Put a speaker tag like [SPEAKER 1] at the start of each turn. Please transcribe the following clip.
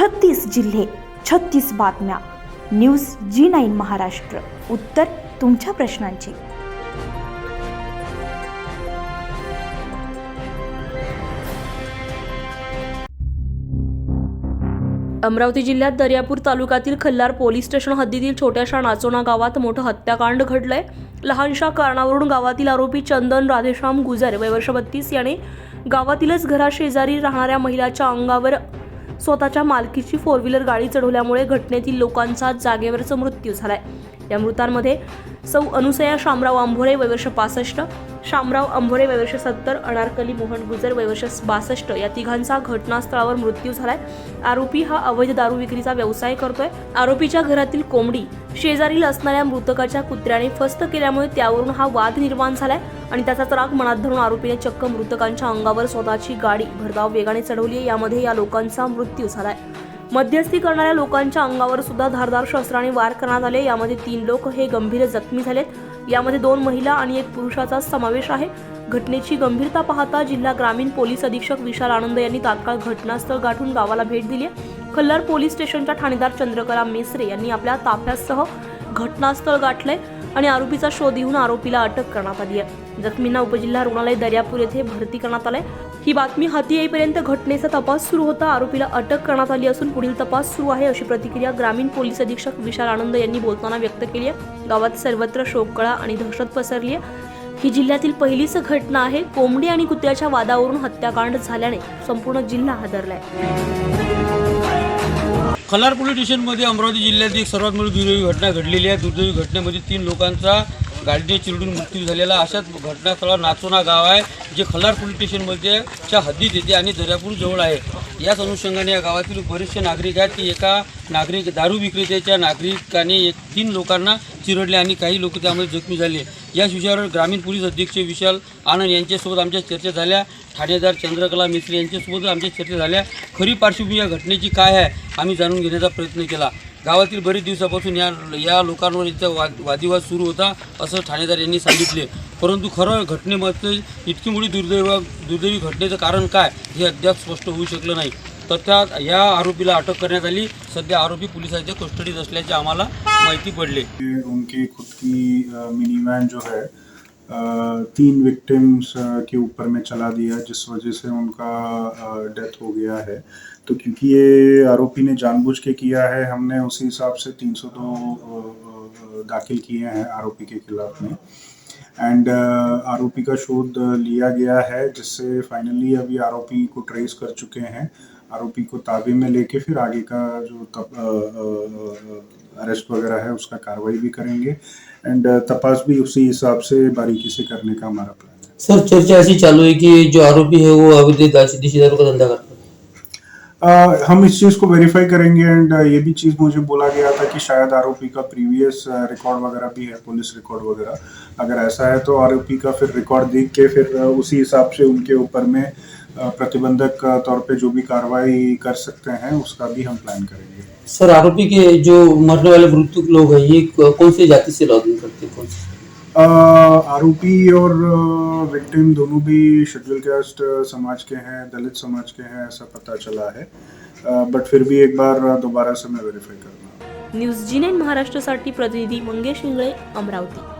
[SPEAKER 1] छत्तीस जिल्हे छत्तीस बातम्या. News G nine Maharashtra. उत्तर तुमच्या प्रश्नांची.
[SPEAKER 2] अमरावती जिल्ह्यात दर्यापूर तालुक्यातील खल्लार पोलीस स्टेशन हद्दीतील छोट्याशा नाचोना गावात मोठं हत्याकांड घडलंय. लहानशा कारणावरून गावातील आरोपी चंदन राधेश्याम गुजर वय वर्ष बत्तीस याने गावातीलच घराशेजारी राहणाऱ्या महिलाच्या अंगावर स्वतःच्या मालकीची फोर व्हीलर गाडी चढवल्यामुळे घटनेतील लोकांचा जागेवरच मृत्यू झालाय. या मृतांमध्ये सौ अनुसया शामराव आंभोरे वयवर्ष पासष्ट शामराव आंभोरे वयवर्ष सत्तर अनारकली मोहन गुजर वयवर्ष बासष्ट या तिघांचा घटनास्थळावर मृत्यू झालाय. आरोपी हा अवैध दारू विक्रीचा व्यवसाय करतोय. आरोपीच्या घरातील कोंबडी शेजारील असणाऱ्या मृतकाच्या कुत्र्याने फस्त केल्यामुळे त्यावरून हा वाद निर्माण झालाय आणि त्याचाच राग मनात धरून आरोपीने चक्क मृतकांच्या अंगावर स्वतःची गाडी भरधाव वेगाने चढवली यामध्ये या लोकांचा मृत्यू झालाय. मध्यस्थी करणाऱ्या लोकांच्या अंगावर सुद्धा धारदार शस्त्राने वार करण्यात आले. यामध्ये तीन लोक हे गंभीर जखमी झालेत. यामध्ये दोन महिला आणि एक पुरुषाचा समावेश आहे. घटनेची गंभीरता पाहता जिल्हा ग्रामीण पोलीस अधीक्षक विशाल आनंद यांनी तात्काळ घटनास्थळ गाठून गावाला भेट दिली आहे. खल्लार पोलीस स्टेशनच्या ठाणेदार चंद्रकला मेसरे यांनी आपल्या ताफ्यासह घटनास्थळ गाठलंय आणि आरोपीचा शोध घेऊन आरोपीला अटक करण्यात आली आहे. जखमींना उपजिल्हा रुग्णालय दर्यापूर येथे भरती करण्यात आलंय. ही बातमी हाती येईपर्यंत घटनेचा तपास सुरू होता. आरोपीला अटक करण्यात आली असून पुढील तपास सुरू आहे अशी प्रतिक्रिया ग्रामीण पोलीस अधीक्षक विशाल आनंद यांनी बोलताना व्यक्त केली आहे. गावात सर्वत्र शोककळा आणि दहशत पसरली आहे. ही जिल्ह्यातील पहिलीच घटना आहे. कोंबडी आणि कुत्र्याच्या वादावरून हत्याकांड झाल्याने संपूर्ण जिल्हा हादरलाय.
[SPEAKER 3] खलार पोलीस स्टेशनमध्ये अमरावती जिल्ह्यातील एक सर्वात मोठी दुर्दैवी घटना घडलेली आहे. दुर्दैवी घटनेमध्ये तीन लोकांचा गाडीने चिरडून मृत्यू झालेला अशाच घटनास्थळावर नाचोना गाव आहे जे खलार पोलीस स्टेशनमध्ये च्या हद्दीत येते आणि दर्यापूर जवळ आहे. याच अनुषंगाने या गावातील बरेचसे नागरिक आहेत की एका नागरिक दारू विक्रेत्याच्या नागरिकाने एक तीन लोकांना चिरडले आणि काही लोक त्यामध्ये जखमी झाले. याच विषयावर ग्रामीण पोलीस अधीक्षक विशाल आनंद यांच्यासोबत आमच्या चर्चा झाल्या. ठाणेदार चंद्रकला मिस्त्री यांच्यासोबत आमच्या चर्चा झाल्या. खरी पार्श्वभूमी या घटनेची काय आहे आम्ही जाणून घेण्याचा प्रयत्न केला. गावातील बरेच दिवसापासून या या लोकांवर इथं वाद वादिवाद सुरू होता असं ठाणेदार यांनी सांगितले. परंतु खरं घटनेमध्ये इतकी मोठी दुर्दैव दुर्दैवी घटनेचं कारण काय हे अद्याप स्पष्ट होऊ शकलं नाही. तर त्या या आरोपीला अटक करण्यात आली. सध्या आरोपी पोलिसांच्या कस्टडीत असल्याचे आम्हाला माहिती पडले.
[SPEAKER 4] उनकी खुद की मिनी वैन जो है तीन विक्टिम्स के ऊपर में चला दिया, जिस वजह से उनका डेथ हो गया है। तो क्योंकि ये आरोपी ने जानबूझ के किया है, हमने उसी हिसाब से 302 दाखिल किए हैं आरोपी के खिलाफ में। एंड आरोपी का शोध लिया गया है, जिससे फाइनली अभी आरोपी को ट्रेस कर चुके हैं। आरोपी को ताबे में लेके फिर आगे का जो अरेस्ट वगैरह है उसका कार्रवाई भी करेंगे। एंड तपास भी उसी हिसाब से बारीकी से करने का हमारा प्लान है।
[SPEAKER 5] सर चर्चा ऐसी चालू है कि जो आरोपी है वो अवैध दारू का धंधा करता है।
[SPEAKER 4] Uh, हम इस चीज़ को वेरीफाई करेंगे एंड ये भी चीज़ मुझे बोला गया था कि शायद आरोपी का प्रीवियस रिकॉर्ड वगैरह भी है पुलिस रिकॉर्ड वगैरह। अगर ऐसा है तो आरोपी का फिर रिकॉर्ड देख के फिर uh, उसी हिसाब से उनके ऊपर में uh, प्रतिबंधक तौर पे जो भी कार्रवाई कर सकते हैं उसका भी हम प्लान करेंगे।
[SPEAKER 5] सर आरोपी के जो मरने वाले मृतक लोग हैं ये कौन सी जाति से लॉगिंग करते हैं? कौन सी?
[SPEAKER 4] आरोपी और विक्टिम दोनों भी शेड्यूल कास्ट समाज के हैं दलित समाज के हैं ऐसा पता चला है। बट फिर भी एक बार दोबारा से मैं वेरीफाई करूँगा
[SPEAKER 2] न्यूज़ जी नाईन महाराष्ट्रासाठी प्रतिनिधी मंगेश इंगळे अमरावती।